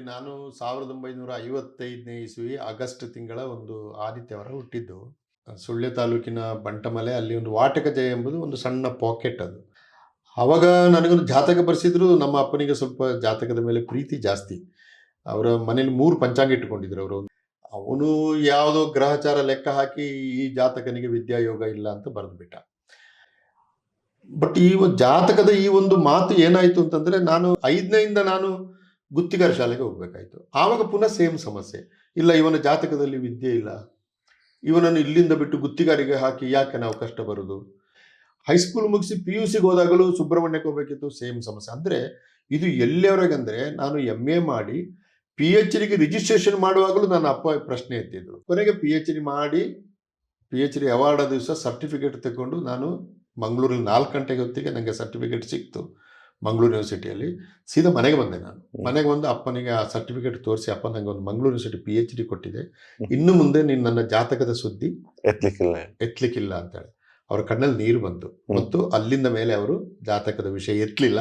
ನಾನು ಸಾವಿರದ ಒಂಬೈನೂರ ಐವತ್ತೈದನೇ ಇಸ್ವಿ ಆಗಸ್ಟ್ ತಿಂಗಳ ಒಂದು ಆದಿತ್ಯವಾರ ಹುಟ್ಟಿದ್ದು. ಸುಳ್ಯ ತಾಲೂಕಿನ ಬಂಟಮಲೆ, ಅಲ್ಲಿ ಒಂದು ವಾಟಕ ಜಯ ಎಂಬುದು ಒಂದು ಸಣ್ಣ ಪಾಕೆಟ್ ಅದು. ಅವಾಗ ನನಗೊಂದು ಜಾತಕ ಬರೆಸಿದ್ರು, ನಮ್ಮ ಅಪ್ಪನಿಗೆ ಸ್ವಲ್ಪ ಜಾತಕದ ಮೇಲೆ ಪ್ರೀತಿ ಜಾಸ್ತಿ. ಅವರ ಮನೇಲಿ ಮೂರು ಪಂಚಾಂಗ ಇಟ್ಟುಕೊಂಡಿದ್ರು ಅವರು. ಅವನು ಯಾವುದೋ ಗ್ರಹಚಾರ ಲೆಕ್ಕ ಹಾಕಿ ಈ ಜಾತಕನಿಗೆ ವಿದ್ಯಾಯೋಗ ಇಲ್ಲ ಅಂತ ಬರೆದುಬಿಟ್ಟ. ಬಟ್ ಈ ಜಾತಕದ ಈ ಒಂದು ಮಾತು ಏನಾಯ್ತು ಅಂತಂದ್ರೆ, ನಾನು ಐದನೆಯಿಂದ ನಾನು ಗುತ್ತಿಗಾರ ಶಾಲೆಗೆ ಹೋಗ್ಬೇಕಾಯ್ತು. ಆವಾಗ ಪುನಃ ಸೇಮ್ ಸಮಸ್ಯೆ. ಇಲ್ಲ, ಇವನ ಜಾತಕದಲ್ಲಿ ವಿದ್ಯೆ ಇಲ್ಲ. ಇವನನ್ನು ಇಲ್ಲಿಂದ ಬಿಟ್ಟು ಗುತ್ತಿಗಾರಿಗೆ ಹಾಕಿ ಯಾಕೆ ನಾವು ಕಷ್ಟ ಬರೋದು? ಹೈಸ್ಕೂಲ್ ಮುಗಿಸಿ ಪಿ ಯು ಸಿಗೆ ಹೋದಾಗಲೂ ಸುಬ್ರಹ್ಮಣ್ಯಕ್ಕೆ ಹೋಗ್ಬೇಕಿತ್ತು ಸೇಮ್ ಸಮಸ್ಯೆ. ಅಂದರೆ ಇದು ಎಲ್ಲಿಯವರೆಗಂದರೆ ನಾನು ಎಂ ಎ ಮಾಡಿ ಪಿ ಎಚ್ ಡಿಗೆ ರಿಜಿಸ್ಟ್ರೇಷನ್ ಮಾಡುವಾಗಲೂ ನನ್ನ ಅಪ್ಪ ಪ್ರಶ್ನೆ ಎತ್ತಿದ್ರು. ಕೊನೆಗೆ ಪಿ ಎಚ್ ಡಿ ಮಾಡಿ ಪಿ ಎಚ್ ಡಿ ಅವಾರ್ಡ್ ದಿವಸ ಸರ್ಟಿಫಿಕೇಟ್ ತಗೊಂಡು ನಾನು ಮಂಗಳೂರಲ್ಲಿ ನಾಲ್ಕು ಗಂಟೆಗೆ ಹೊತ್ತಿಗೆ ನನಗೆ ಸರ್ಟಿಫಿಕೇಟ್ ಸಿಕ್ತು. ಮಂಗಳೂರು ಯೂನಿವರ್ಸಿಟಿಯಲ್ಲಿ ಸೀದಾ ಮನೆಗೆ ಬಂದೆ ನಾನು. ಮನೆಗೆ ಬಂದು ಅಪ್ಪನಿಗೆ ಆ ಸರ್ಟಿಫಿಕೇಟ್ ತೋರಿಸಿ ಅಪ್ಪ ನನಗೆ ಒಂದು Mangaluru university P H D ಕೊಟ್ಟಿದೆ. ಇನ್ನು ಮುಂದೆ ನೀನು ನನ್ನ ಜಾತಕದ ಸುದ್ದಿ ಎತ್ಲಿಕ್ಕಿಲ್ಲ. ಎತ್ಲಿಕ್ಕಿಲ್ಲ ಅಂತೇಳಿ ಅವ್ರ ಕಣ್ಣಲ್ಲಿ ನೀರು ಬಂತು. ಮತ್ತು ಅಲ್ಲಿಂದ ಮೇಲೆ ಅವರು ಜಾತಕದ ವಿಷಯ ಎತ್ತಲಿಲ್ಲ